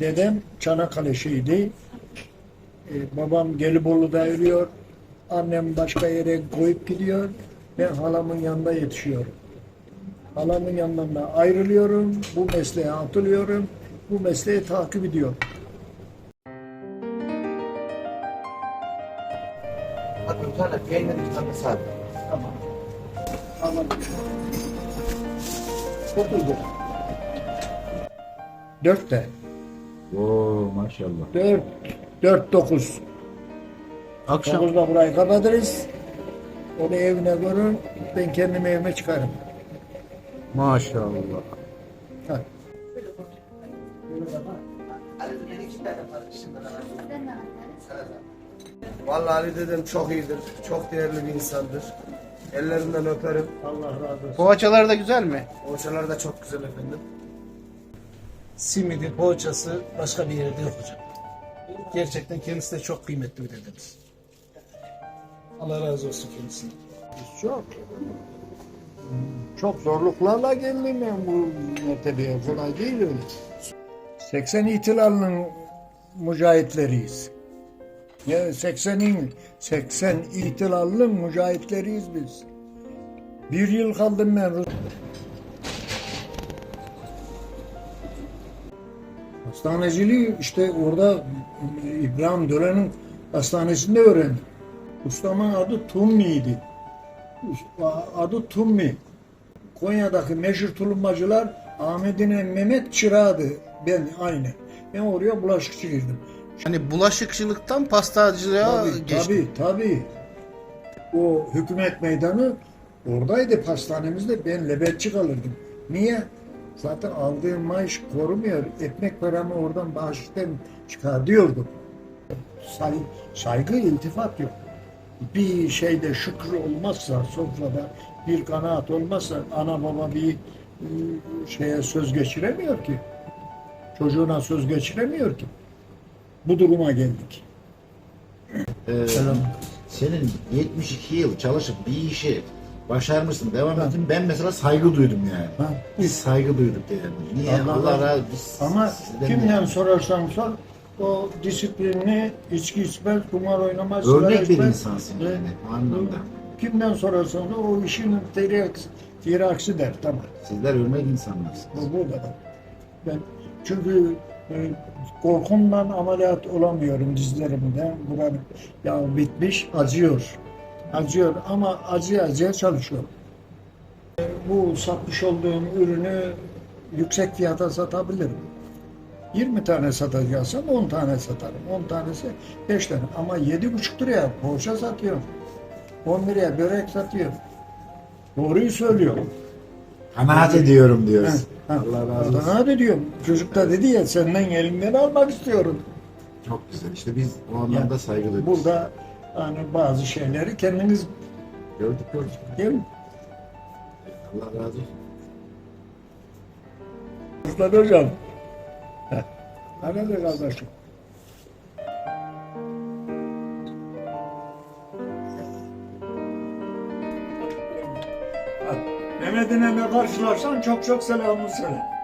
Dedem Çanakkale şehidi. Ee, babam Gelibolu'da ölüyor. Annem başka yere koyup gidiyor. Ben halamın yanında yetişiyorum. Halamın yanından ayrılıyorum. Bu mesleğe atılıyorum. Bu mesleği takip ediyorum. Peynir iki tane sade. Tamam. Tamam. Otuz lira. Dört de. Oo maşallah. Dört. Dört dokuz. Akşam Dokuzda burayı kapatırız. Onu evine görür. Ben kendim evime çıkarım. maşallah. Ha. Vallahi Ali dedem çok iyidir. Çok değerli bir insandır. Ellerinden öperim. Allah razı olsun. Poğaçalar da güzel mi? Poğaçalar da çok güzel efendim. Simidi, poğaçası başka bir yerde yok hocam. Gerçekten kendisi de çok kıymetli bir dedemiz. Allah razı olsun kendisine. Çok. Çok zorluklarla geldim ben bu mertebeye. Kolay değil öyle. 80 itilalının mücahitleriyiz. Ya 80'in 80 itilalının mücahitleriyiz biz. Bir yıl kaldım ben Hastaneciliği işte orada İbrahim Dölen'in hastanesinde öğrendim. Ustamın adı Tummi'ydi. Adı Tummi. Konya'daki meşhur tulumbacılar Ahmet'in Mehmet Çırağ'dı. Ben aynı. Ben oraya bulaşıkçı girdim. Hani bulaşıkçılıktan pastacılığa Tabii, geçti. tabii, tabii. O hükümet meydanı oradaydı pastanemizde. Ben lebetçi kalırdım. Niye? Zaten aldığım maaş korumuyor. Ekmek paramı oradan bağıştan çıkar diyordum. Say, saygı, iltifat yok. Bir şeyde şükür olmazsa, sofrada bir kanaat olmazsa ana baba bir e, şeye söz geçiremiyor ki. Çocuğuna söz geçiremiyor ki. Bu duruma geldik. Ee, Selam. senin 72 yıl çalışıp bir işi başarmışsın, devam ettin. Ben mesela saygı duydum yani. Ha. Biz saygı duyduk yani. Niye? Allah Allah, razı- biz Ama kimden de- sorarsan sor, o disiplinli, içki içmez, kumar oynamaz, Örnek bir insansın yani o anlamda. Kimden sorarsan sor, o işin tiryaks, tiryaksı der, tamam. Sizler örnek insanlarsınız. Bu burada. Ben çünkü e, korkumdan ameliyat olamıyorum dizlerimde. Buranın ya bitmiş, acıyor. Acıyor ama acıya acıya çalışıyorum. E, Bu satmış olduğum ürünü yüksek fiyata satabilirim. 20 tane satacaksam 10 tane satarım. 10 tanesi 5 tane. Ama 7,5 liraya poğaça satıyorum. 10 liraya börek satıyorum. Doğruyu söylüyorum. Kanaat ediyorum diyoruz. Ha, ha. Allah razı olsun. Çocuk da dedi ya senden elinden almak istiyorum. Çok güzel. İşte biz o anlamda Yani saygı duyduk. Burada hani bazı şeyleri kendiniz Gördük gördük. değil mi? Allah razı olsun. Mustafa Hocam. Heh. Hadi de kardeşim. Mehmet'in ne karşılarsan çok çok selamını söyle.